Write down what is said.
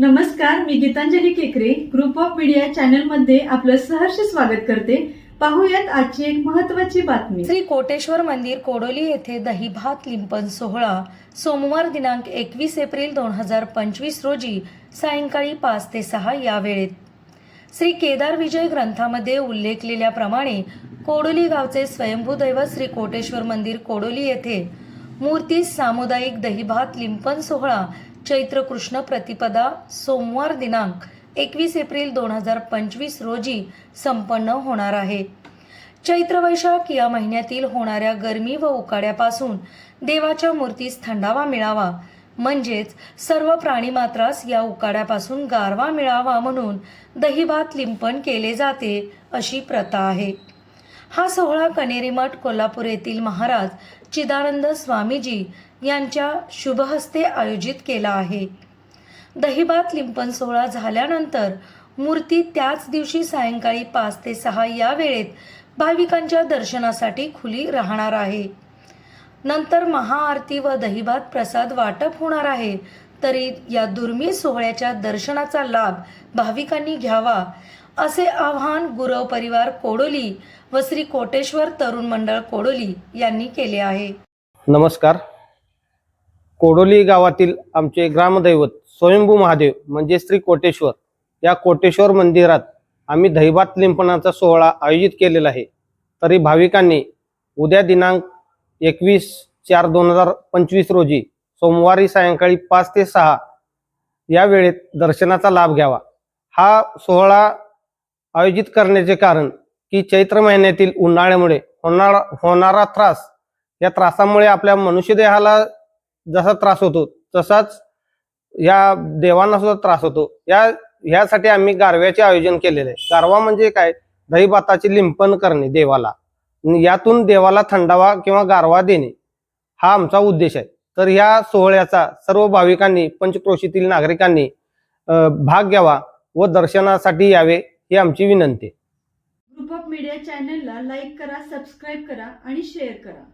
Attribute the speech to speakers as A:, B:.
A: नमस्कार मी गीतांजली केकरे. Group of media चॅनलमध्ये आपलं सहर्ष स्वागत करते. पाहूयात आजची एक महत्वाची बातमी.
B: श्री कोटेश्वर मंदिर कोडोली येथे दहीभात लिंपन सोहळा. सोमवार दिनांक एकवीस एप्रिल दोन हजार पंचवीस रोजी सायंकाळी पाच ते सहा या वेळेत. श्री केदार विजय ग्रंथामध्ये उल्लेखलेल्याप्रमाणे कोडोली गावचे स्वयंभू दैवत श्री कोटेश्वर मंदिर कोडोली येथे मूर्ती सामुदायिक दहीभात लिंपन सोहळा चैत्र कृष्ण प्रतिपदा सोमवार दिनांक एकवीस एप्रिल दोन हजार पंचवीस रोजी संपन्न होणार आहे. चैत्र वैशाख या महिन्यातील होणाऱ्या गरमी व उकाड्यापासून देवाच्या मूर्तीस थंडावा मिळावा. म्हणजेच सर्व प्राणीमात्रास या उकाड्यापासून गारवा मिळावा म्हणून दहीभात लिंपण केले जाते अशी प्रथा आहे. हा सोहळा कनेरीमठ कोल्हापूर येथील महाराज चिदानंद स्वामीजी यांच्या शुभहस्ते आयोजित केला आहे. दहिबात लिंपन सोहळा झाल्यानंतर मूर्ती त्याच दिवशी सायंकाळी पाच ते सहा या वेळेत भाविकांच्या दर्शनासाठी खुली राहणार आहे. नंतर महाआरती व दहीभात प्रसाद वाटप होणार आहे. तरी या दुर्मिळ सोहळ्याच्या दर्शनाचा लाभ भाविकांनी घ्यावा असे आव्हान गुरव परिवार कोडोली व श्री कोटेश्वर तरुण मंडळ कोडोली यांनी केले आहे.
C: नमस्कार. कोडोली गावातील आमचे ग्रामदैवत स्वयंभू महादेव म्हणजे श्री कोटेश्वर या कोटेश्वर मंदिरात आम्ही दैवात लिंपणाचा सोहळा आयोजित केलेला आहे. तरी भाविकांनी उद्या दिनांक एकवीस चार दोन हजार पंचवीस रोजी सोमवारी सायंकाळी पाच ते सहा या वेळेत दर्शनाचा लाभ घ्यावा. हा सोहळा आयोजित करण्याचे कारण की चैत्र महिन्यातील उन्हाळ्यामुळे होणारा होणारा त्रास या त्रासामुळे आपल्या मनुष्यदेहाला जसा त्रास होतो तसाच या देवांना सुद्धा त्रास होतो. या ह्यासाठी आम्ही गारव्याचे आयोजन केलेले. आहे गारवा म्हणजे काय? दहीभाताचे लिंपन करणे देवाला. यातून देवाला थंडावा किंवा गारवा देणे हा आमचा उद्देश आहे. तर ह्या सोहळ्याचा सर्व भाविकांनी पंचक्रोशीतील नागरिकांनी भाग घ्यावा व दर्शनासाठी यावे. ही आमची विनंती आहे.
A: ग्रुप ऑफ मीडिया चॅनलला लाईक करा सबस्क्राईब करा आणि शेअर करा